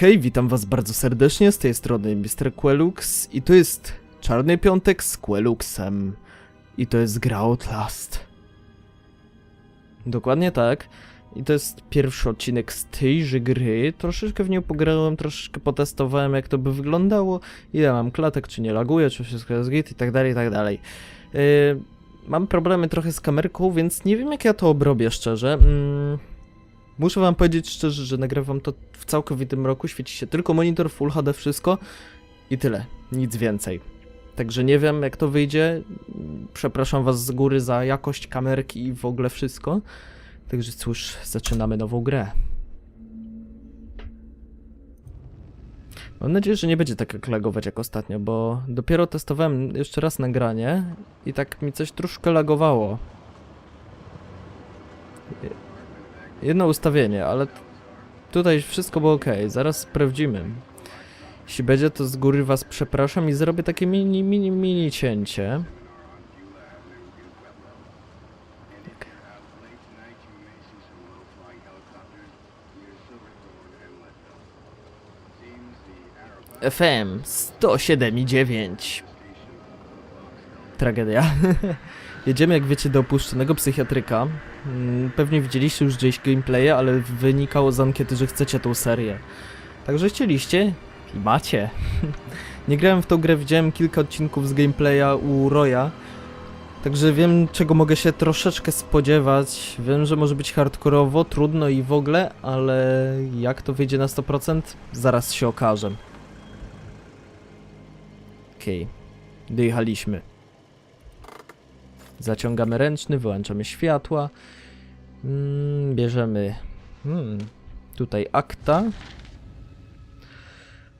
Hej, witam was bardzo serdecznie, z tej strony Mr. Quelux i to jest Czarny Piątek z Queluxem. I to jest gra Outlast. Dokładnie tak. I to jest pierwszy odcinek z tejże gry. Troszeczkę w nią pograłem, troszeczkę potestowałem jak to by wyglądało, ile mam klatek, czy nie laguje, czy wszystko jest git i tak dalej, i tak dalej. Yy, mam problemy trochę z kamerką, więc nie wiem jak ja to obrobię szczerze. Mm, muszę wam powiedzieć szczerze, że nagrywam to w całkowitym roku, świeci się tylko monitor, Full HD, wszystko i tyle, nic więcej. Także nie wiem jak to wyjdzie. Przepraszam was z góry za jakość kamerki i w ogóle wszystko. Także cóż, zaczynamy nową grę. Mam nadzieję, że nie będzie tak jak lagować jak ostatnio, bo dopiero testowałem jeszcze raz nagranie i tak mi coś troszkę lagowało. Jedno ustawienie, ale tutaj wszystko było ok. Zaraz sprawdzimy. Jeśli będzie, to z góry was przepraszam i zrobię takie mini, mini, mini cięcie. FM 107,9 Tragedia. Jedziemy, jak wiecie, do opuszczonego psychiatryka. Mm, Pewnie widzieliście już gdzieś gameplaye, ale wynikało z ankiety, że chcecie tą serię. Także chcieliście i macie. Nie grałem w tą grę, widziałem kilka odcinków z gameplaya u Roya. Także wiem, czego mogę się troszeczkę spodziewać. Wiem, że może być hardkorowo, trudno i w ogóle, ale jak to wyjdzie na 100%, zaraz się okaże. Okej, dojechaliśmy. Zaciągamy ręczny, wyłączamy światła. Mm, bierzemy hmm, tutaj akta.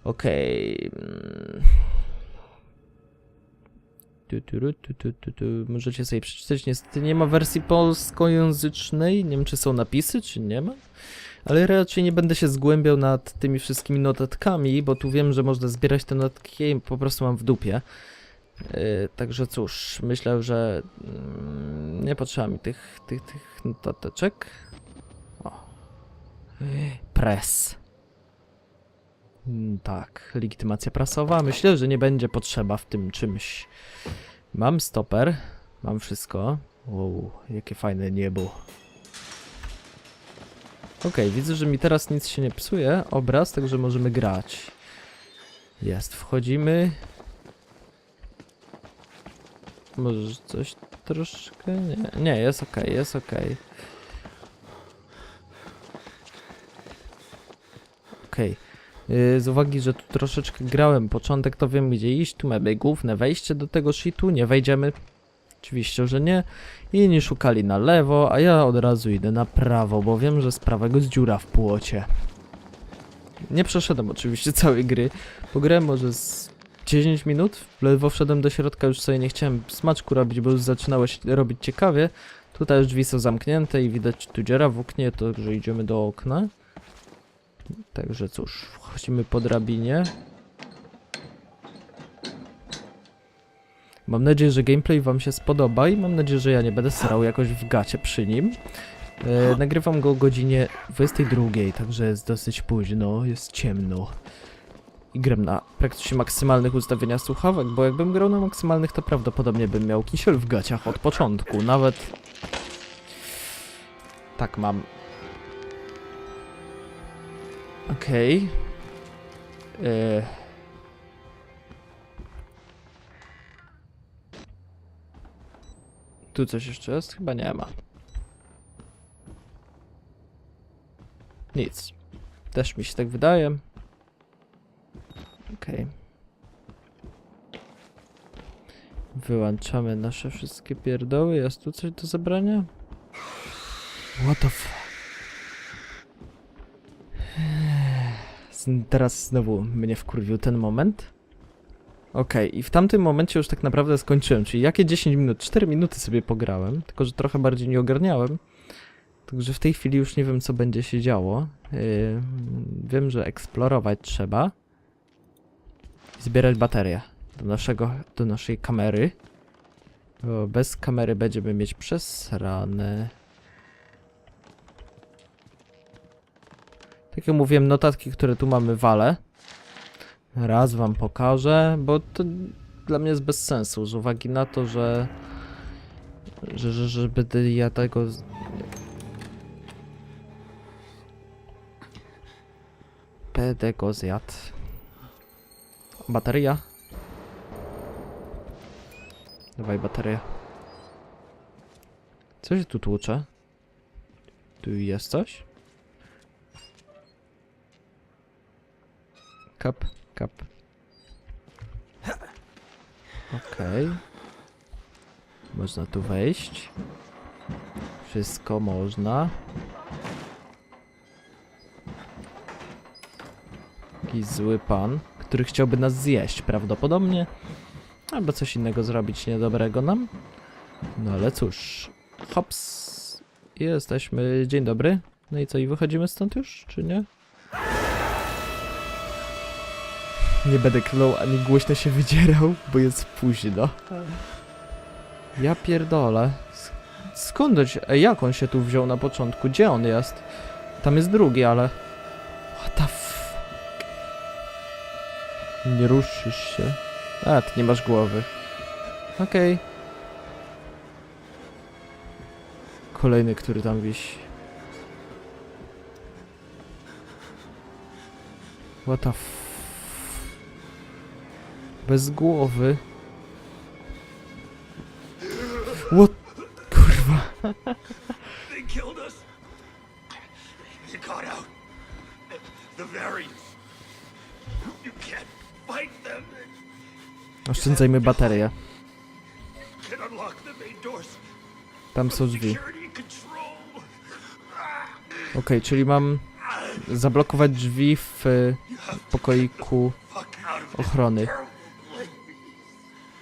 Okej. mm. Tu, ru, tu, tu, tu, tu. Możecie sobie przeczytać. Niestety nie ma wersji polskojęzycznej. Nie wiem, czy są napisy, czy nie ma. Ale raczej nie będę się zgłębiał nad tymi wszystkimi notatkami, bo tu wiem, że można zbierać te notatki i po prostu mam w dupie. Yy, także cóż, myślę, że mm, nie potrzeba mi tych, tych, tych notateczek. O. Press. Mm, Tak, legitymacja prasowa. Myślę, że nie będzie potrzeba w tym czymś. Mam stoper, mam wszystko. Wow, jakie fajne niebo. Okej, widzę, że mi teraz nic się nie psuje, obraz, także możemy grać. Jest, wchodzimy. Może coś troszkę? Nie, nie jest okej, jest. Okej. Yy, Z uwagi, że tu troszeczkę grałem początek, to wiem gdzie iść. Tu mamy główne wejście do tego shitu, nie wejdziemy. Oczywiście, że nie. Inni szukali na lewo, a ja od razu idę na prawo, bo wiem, że z prawego jest dziura w płocie. Nie przeszedłem oczywiście całej gry. Pograłem może z 10 minut, ledwo wszedłem do środka, już sobie nie chciałem smaczku robić, bo już zaczynało się robić ciekawie. Tutaj już drzwi są zamknięte i widać tu dziura w oknie, to że idziemy do okna. Także cóż, wchodzimy po drabinie. Mam nadzieję, że gameplay wam się spodoba i mam nadzieję, że ja nie będę srał jakoś w gacie przy nim. E, nagrywam go o godzinie 22, także jest dosyć późno, jest ciemno. I gram na praktycznie maksymalnych ustawieniach słuchawek, bo jakbym grał na maksymalnych, to prawdopodobnie bym miał kisiel w gaciach od początku, nawet... Tak mam. Okej. E, Tu coś jeszcze jest? Chyba nie ma. Nic. Też mi się tak wydaje. Okej. Wyłączamy nasze wszystkie pierdoły. Jest tu coś do zabrania? What the f... Z- Teraz znowu mnie wkurwił ten moment. Okej, i w tamtym momencie już tak naprawdę skończyłem, czyli jakie 10 minut? 4 minuty sobie pograłem, tylko że trochę bardziej nie ogarniałem. Także w tej chwili już nie wiem, co będzie się działo. Yy, wiem, że eksplorować trzeba. Zbierać baterię do, naszego, do naszej kamery. Bo bez kamery będziemy mieć przesrane. Tak jak mówiłem, notatki, które tu mamy, wale. Raz wam pokażę, bo to dla mnie jest bez sensu, z uwagi na to, że... Że, że, że będę ja tego... Będę go zjadł. Bateria? Dawaj baterię. Co się tu tłucze? Tu jest coś? Kap, kap. Okej. Można tu wejść. Wszystko można. Jakiś zły pan, który chciałby nas zjeść prawdopodobnie. Albo coś innego zrobić niedobrego nam. No ale cóż. Hops. Jesteśmy. Dzień dobry. No i co, i wychodzimy stąd już, czy nie? Nie będę klął ani głośno się wydzierał, bo jest późno. Ja pierdolę. Skąd? Ej, jak on się tu wziął na początku? Gdzie on jest? Tam jest drugi, ale... What the. Nie ruszysz się. A, ty nie masz głowy. Okej. Kolejny, który tam wisi. What the f... Bez głowy. What? Oszczędzajmy baterię. Tam są drzwi. Okej, czyli mam zablokować drzwi w pokoiku ochrony.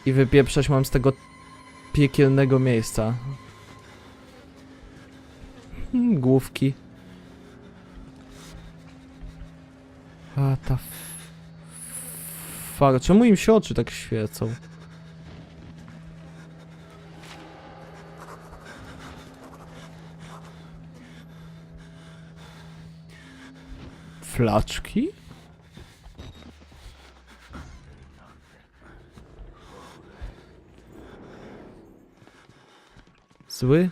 I wypieprzać mam z tego piekielnego miejsca. Hmm, główki. A ta. Fuck, czemu im się oczy tak świecą? Flaczki? Zły,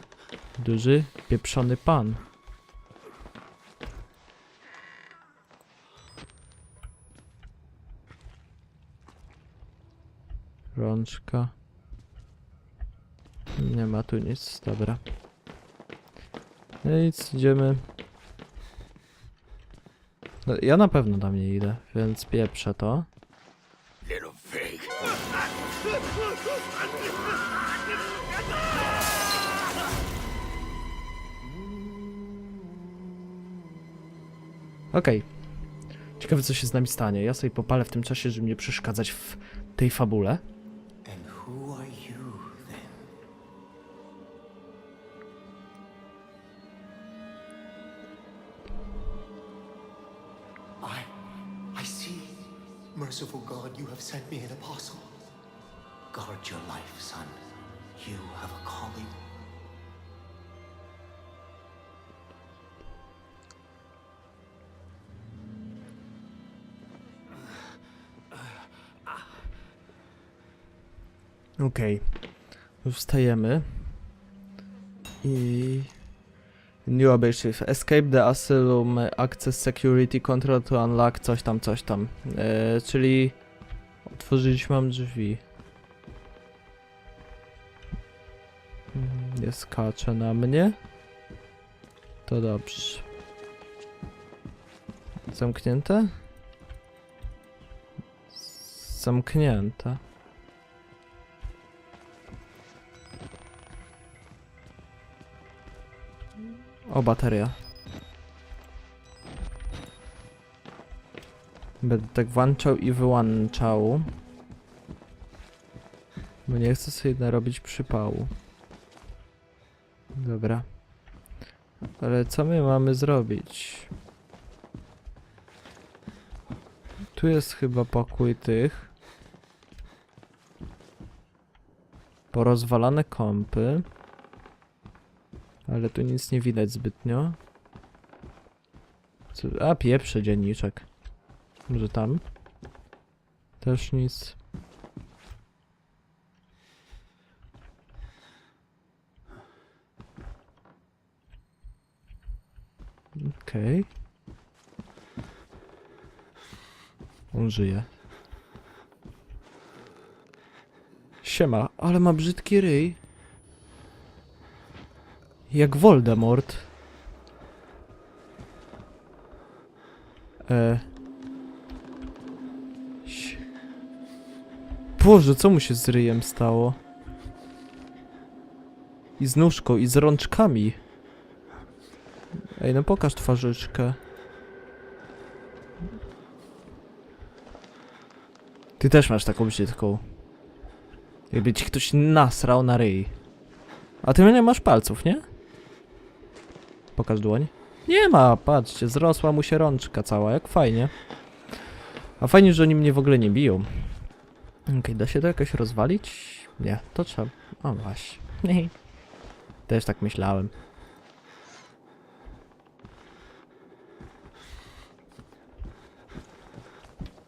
duży, pieprzony pan. Rączka. Nie ma tu nic, dobra. No nic, idziemy. No, ja na pewno tam nie idę, więc pieprzę to. Okej. Ciekawe co się z nami stanie. Ja sobie popalę w tym czasie, żeby nie przeszkadzać w tej fabule. Merciful God, you have sent me an apostle. Guard your life, son. You have a calling. Okej. Już wstajemy. I... New objective. Escape the asylum, access security control to unlock coś tam, coś tam. E, czyli... Otworzyliśmy mam drzwi. Nie skacze na mnie. To dobrze. Zamknięte? Zamknięte. O, bateria. Będę tak włączał i wyłączał. Bo nie chcę sobie narobić przypału. Dobra. Ale co my mamy zrobić? Tu jest chyba pokój tych. Porozwalane kąpy. Ale tu nic nie widać zbytnio. Co? A, pierwszy dzienniczek. Może tam? Też nic. Okej. On żyje. Siema, ale ma brzydki ryj. Jak Voldemort. E. Boże, co mu się z ryjem stało? I z nóżką, i z rączkami. Ej, no pokaż twarzyczkę. Ty też masz taką brzydką. Jakby ci ktoś nasrał na ryj. A ty nie masz palców, nie? Pokaż dłoń. Nie ma, patrzcie, zrosła mu się rączka cała, jak fajnie. A fajnie, że oni mnie w ogóle nie biją. Okej, da się to jakoś rozwalić? Nie, to trzeba... O właśnie. Też tak myślałem.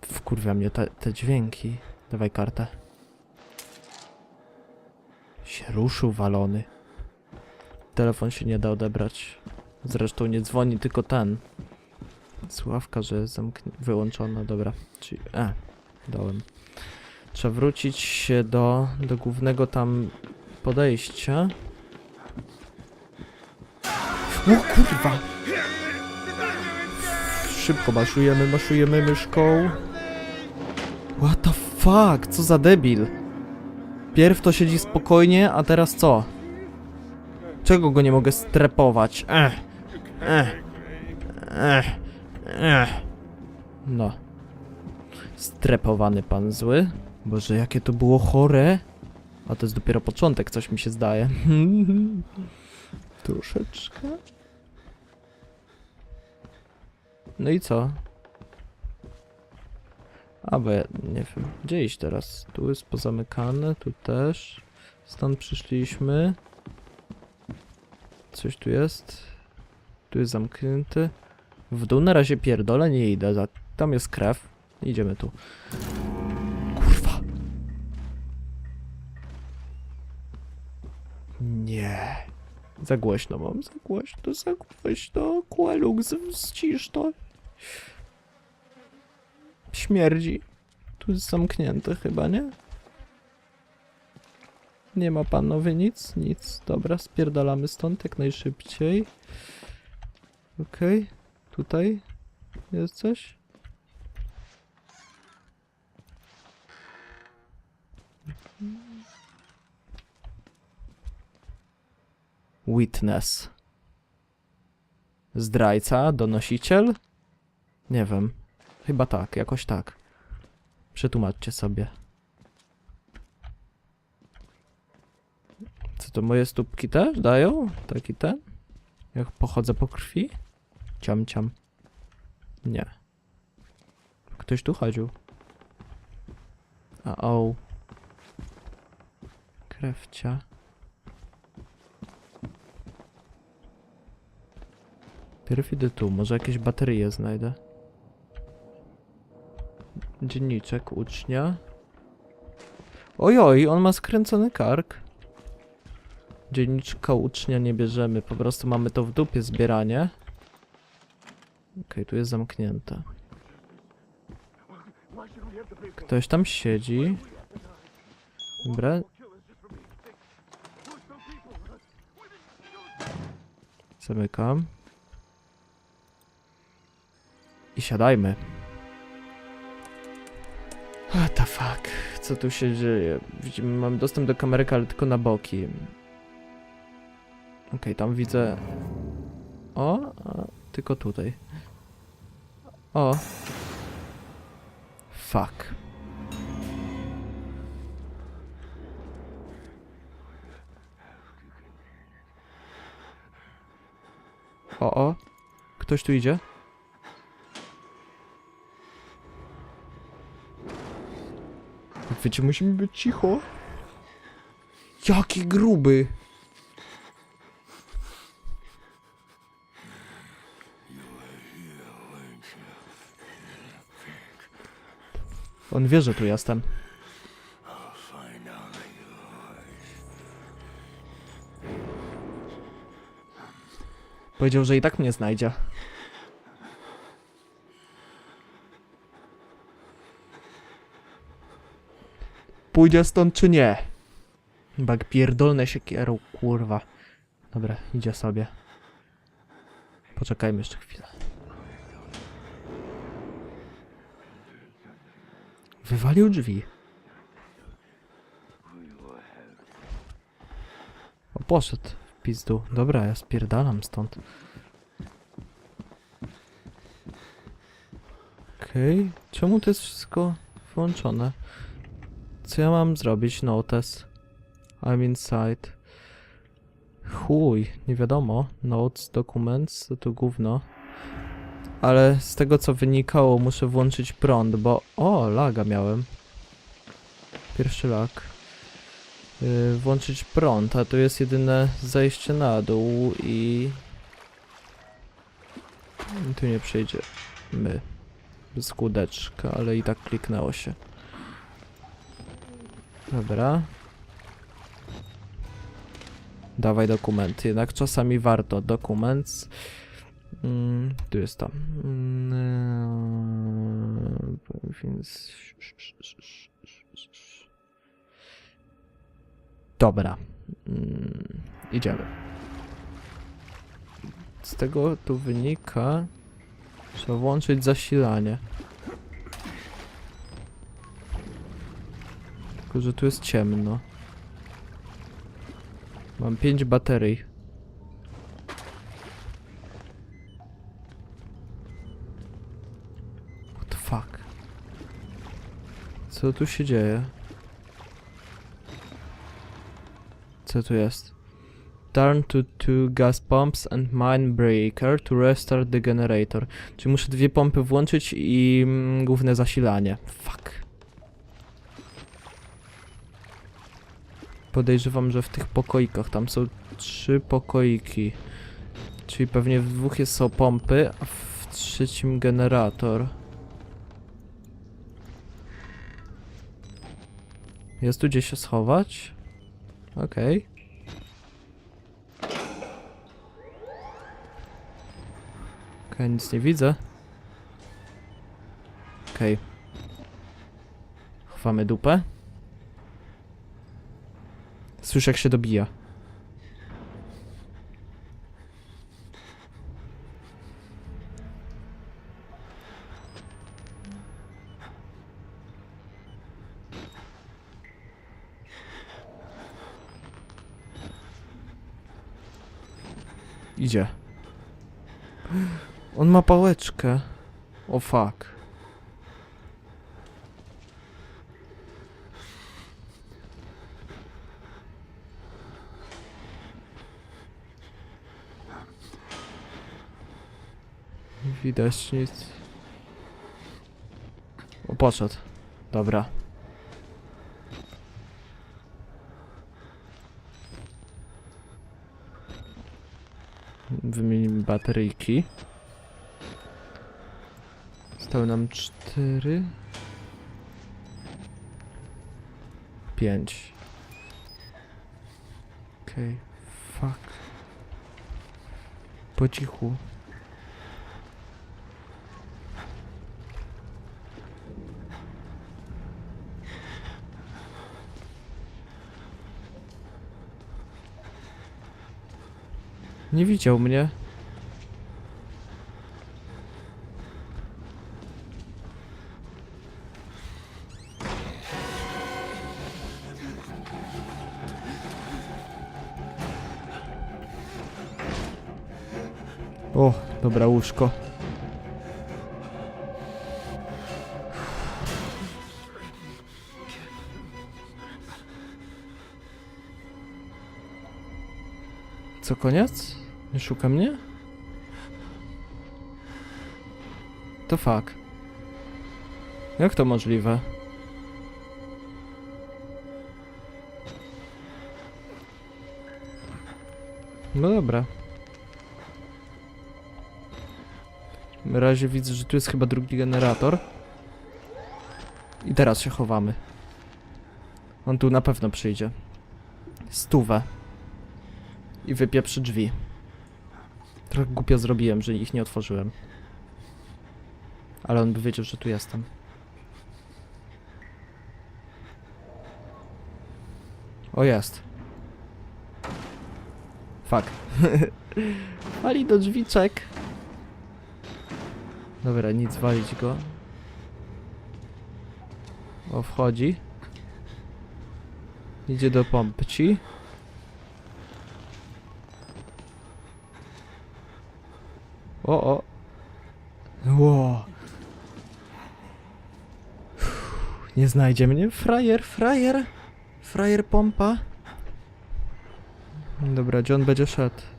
Wkurwia mnie te, te dźwięki. Dawaj kartę. Się ruszył walony. Telefon się nie da odebrać. Zresztą nie dzwoni tylko ten. Sławka, że jest zamkn- wyłączona, dobra. Czyli, e, dałem. Trzeba wrócić się do, do głównego tam podejścia. O kurwa! Szybko maszujemy, maszujemy myszką. What the fuck? Co za debil? Pierw to siedzi spokojnie, a teraz co? Czego go nie mogę strepować? Ech, ech, ech, ech. No. Strepowany pan zły. Boże, jakie to było chore. A to jest dopiero początek, coś mi się zdaje. Troszeczkę. No i co? A bo ja nie wiem, gdzie iść teraz? Tu jest pozamykane, tu też. Stąd przyszliśmy. Coś tu jest. Tu jest zamknięty. W dół na razie pierdolę, nie idę. Za... Tam jest krew. Idziemy tu. Kurwa. Nie. Za głośno mam, za głośno, za głośno. Kueluk, z- zcisz to. Śmierdzi. Tu jest zamknięte chyba, nie? Nie ma panowie nic, nic. Dobra, spierdalamy stąd jak najszybciej. Okej, tutaj jest coś. Witness. Zdrajca, donosiciel? Nie wiem. Chyba tak, jakoś tak. Przetłumaczcie sobie. Co to moje stópki też dają? Taki ten? Jak pochodzę po krwi? Ciam, ciam. Nie. Ktoś tu chodził. A o. Krewcia. Pierw idę tu, może jakieś baterie znajdę. Dzienniczek ucznia. Ojoj, on ma skręcony kark. Dzienniczka ucznia nie bierzemy, po prostu mamy to w dupie zbieranie. Okej, tu jest zamknięte. Ktoś tam siedzi. Dobra. Zamykam. I siadajmy. What the fuck? Co tu się dzieje? Widzimy, mam dostęp do kamerek, ale tylko na boki. Okej, tam widzę... O, tylko tutaj. O. Fuck. O, o. Ktoś tu idzie? Jak wiecie, musimy być cicho. Jaki gruby! On wie, że tu jestem. Powiedział, że i tak mnie znajdzie. Pójdzie stąd czy nie? Bak pierdolne się kierą, kurwa. Dobra, idzie sobie. Poczekajmy jeszcze chwilę. Wywalił drzwi. O, poszedł w pizdu. Dobra, ja spierdalam stąd. Okej, czemu to jest wszystko włączone? Co ja mam zrobić? Notes. I'm inside. Chuj, nie wiadomo. Notes, documents, to to gówno. Ale z tego co wynikało, muszę włączyć prąd, bo... O, laga miałem. Pierwszy lag. Yy, włączyć prąd, a tu jest jedyne zejście na dół i... tu nie przejdzie. My. Bez kółdeczka, ale i tak kliknęło się. Dobra. Dawaj dokument. Jednak czasami warto. Dokument. Mm, tu jest to. Mm, eee, więc... Dobra. Mm, idziemy. Z tego tu wynika... Trzeba włączyć zasilanie. Tylko, że tu jest ciemno. Mam 5 baterii. What the fuck? Co tu się dzieje? Co tu jest? Turn to two gas pumps and mine breaker to restart the generator. Czyli muszę dwie pompy włączyć i mm, główne zasilanie. Fuck. Podejrzewam, że w tych pokoikach, tam są trzy pokoiki. Czyli pewnie w dwóch jest są pompy, a w trzecim generator. Jest tu gdzie się schować? Okej. Okej, nic nie widzę. Okej. Chwamy dupę. Słyszę jak się dobija. Idzie. On ma pałeczkę. O fuck. Widać nic. O, poszedł. Dobra. Bateryjki. Zostały nam cztery. Pięć. Okej, fuck. Po cichu. Nie widział mnie. O, dobra łóżko. Co koniec? Nie szuka mnie? To fuck. Jak to możliwe? No dobra. Razie widzę, że tu jest chyba drugi generator. I teraz się chowamy. On tu na pewno przyjdzie. Stówę. I wypieprzy drzwi. Trochę głupio zrobiłem, że ich nie otworzyłem. Ale on by wiedział, że tu jestem. O jest. Fuck. Wali do drzwiczek. Dobra, nic walić go. O, wchodzi. Idzie do pompci. O, o. Ło. Nie znajdzie mnie. Frajer, frajer. Frajer pompa. Dobra, gdzie on będzie szedł?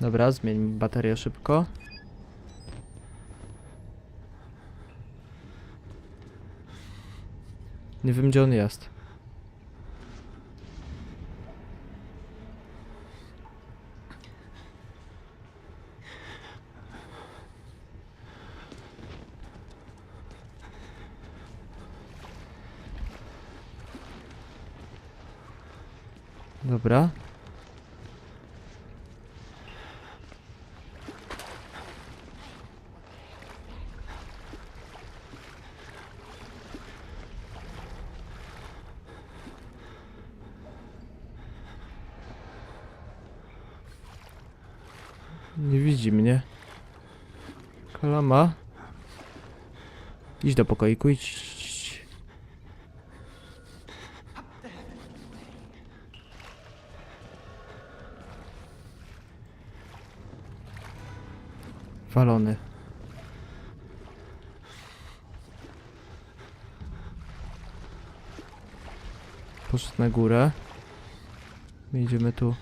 Dobra, zmień baterię szybko. Nie wiem gdzie on jest. Dobra. Nie widzi mnie. Kalama. Idź do pokoiku, idź. Walony. Poszedł na górę. My idziemy tu.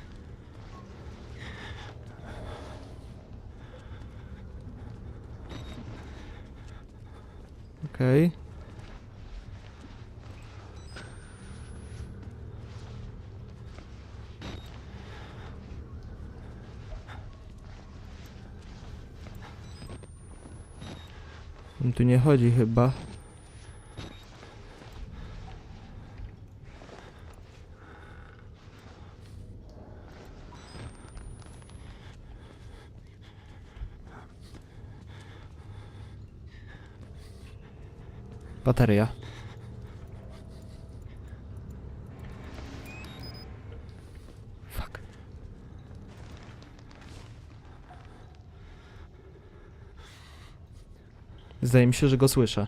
Okej. On tu nie chodzi chyba. Bateria. Fuck. Zdaje mi się, że go słyszę.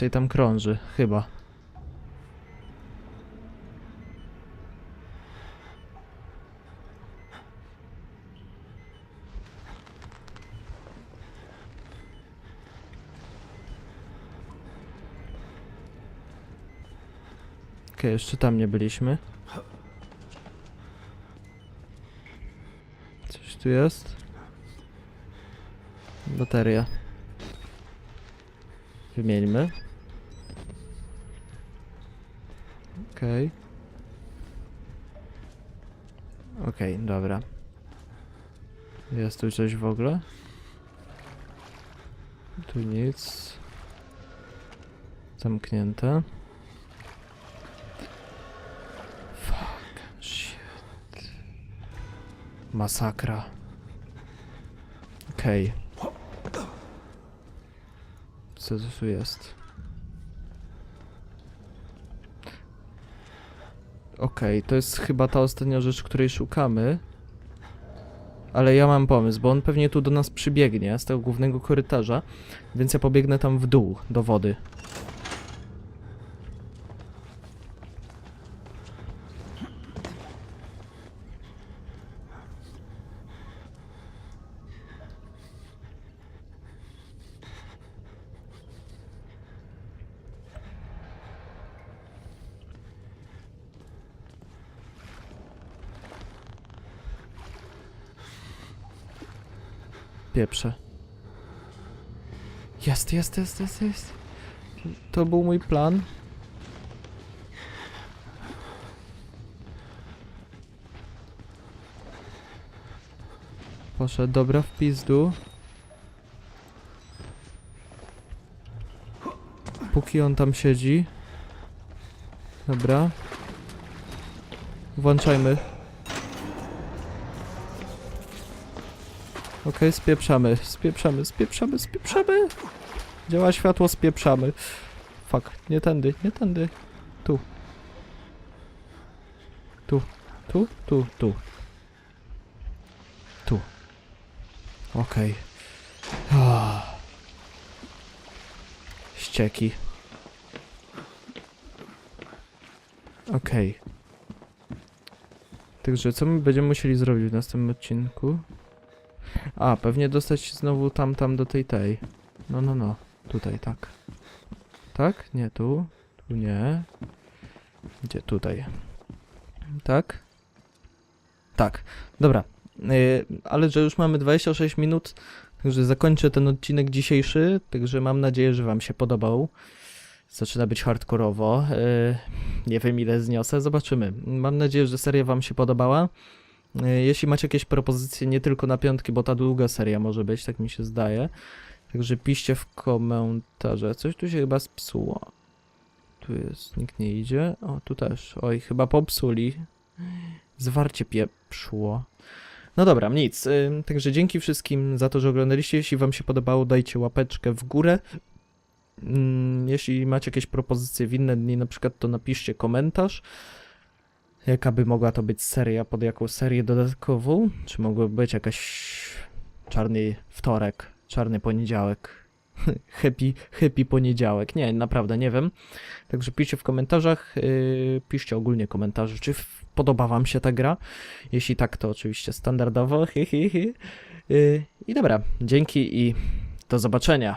On tam krąży, chyba. Okej, jeszcze tam nie byliśmy. Coś tu jest? Bateria. Wymieńmy. Okej. Okej, dobra. Jest tu coś w ogóle? Tu nic. Zamknięte. Fuck. Shit. Masakra. Okej. Co tu jest? Okej, to jest chyba ta ostatnia rzecz, której szukamy. Ale ja mam pomysł, bo on pewnie tu do nas przybiegnie z tego głównego korytarza, więc ja pobiegnę tam w dół, do wody. Pieprzę. Jest, jest, jest, jest, jest. To był mój plan. Poszedł, dobra, w pizdu. Póki on tam siedzi. Dobra. Włączajmy. Okej, spieprzamy, spieprzamy, spieprzamy, spieprzamy. Działa światło, spieprzamy. Fuck, nie tędy, nie tędy. Tu. Tu, tu, tu, tu. Tu. Okej. Ah. Ścieki. Okej. Także co my będziemy musieli zrobić w następnym odcinku? A, pewnie dostać się znowu tam, tam do tej, tej. No, no, no. Tutaj, tak. Tak? Nie, tu. Tu nie. Gdzie? Tutaj. Tak? Tak. Dobra. Yy, ale że już mamy 26 minut, także zakończę ten odcinek dzisiejszy. Także mam nadzieję, że Wam się podobał. Zaczyna być hardkorowo. Yy, nie wiem ile zniosę, zobaczymy. Mam nadzieję, że seria Wam się podobała. Yy, Jeśli macie jakieś propozycje, nie tylko na piątki, bo ta długa seria może być, tak mi się zdaje. Także piszcie w komentarze. Coś tu się chyba spsuło. Tu jest, nikt nie idzie. O, tu też. Oj, chyba popsuli. Zwarcie pieprzło. No dobra, nic. Ym, Także dzięki wszystkim za to, że oglądaliście. Jeśli wam się podobało, dajcie łapeczkę w górę. Ym, Jeśli macie jakieś propozycje w inne dni, na przykład, to napiszcie komentarz. Jaka by mogła to być seria, pod jaką serię dodatkową? Czy mogłoby być jakaś czarny wtorek, czarny poniedziałek? happy, happy poniedziałek. Nie, naprawdę nie wiem. Także piszcie w komentarzach, yy, piszcie ogólnie komentarze, czy podoba wam się ta gra. Jeśli tak, to oczywiście standardowo. Yy, I dobra, dzięki i do zobaczenia.